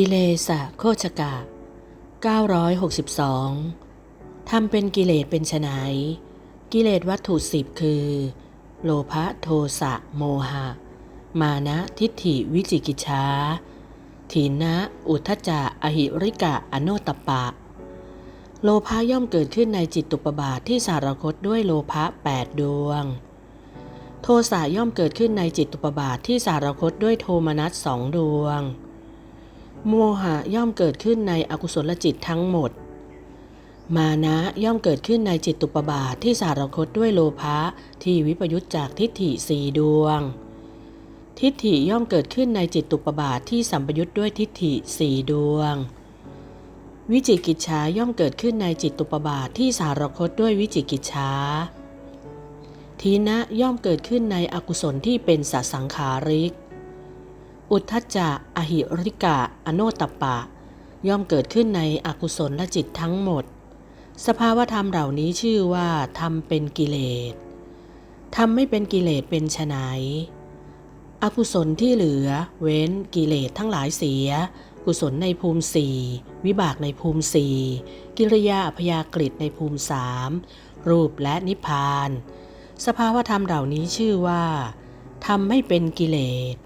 กิเลสะโคชกะ 962ทำเป็นกิเลสเป็นไฉนกิเลสวัตถุสิบคือ โลภะโทสะโมหะ มานะทิฏฐิวิจิกิจฉาถีนะอุทธจะอหิริกะอโนตปปะ โลภะย่อมเกิดขึ้นในจิตตุปบาทที่สารคตด้วยโลภะแปดดวง โทสะย่อมเกิดขึ้นในจิตตุปบาทที่สารคตด้วยโทมนัสสองดวง โมหะย่อมเกิดขึ้นในอกุศลจิตทั้งหมด มานะย่อมเกิดขึ้นในจิตตุปบาทที่สารคตด้วยโลภะที่วิปยุตจากทิฏฐิสี่ดวง ทิฏฐิย่อมเกิดขึ้นในจิตตุปบาทที่สัมปยุตด้วยทิฏฐิสี่ดวง วิจิกิจฉาย่อมเกิดขึ้นในจิตตุปบาทที่สารคตด้วยวิจิกิจฉาทีนะย่อมเกิดขึ้นในอกุศลที่เป็นสัสังขาริก อุทธัจจะอหิริกะ อโนตปะ ย่อมเกิดขึ้นในอกุศลและจิตทั้งหมด สภาวธรรมเหล่านี้ชื่อว่าทำเป็นกิเลสทำไม่เป็นกิเลสเป็นไฉนอกุศลที่เหลือ เว้นกิเลสทั้งหลายเสีย กุศลในภูมิสี่วิบากในภูมิสี่กิริยาอพยากฤิในภูมิสามรูปและนิพพาน สภาวธรรมเหล่านี้ชื่อว่าทำไม่เป็นกิเลส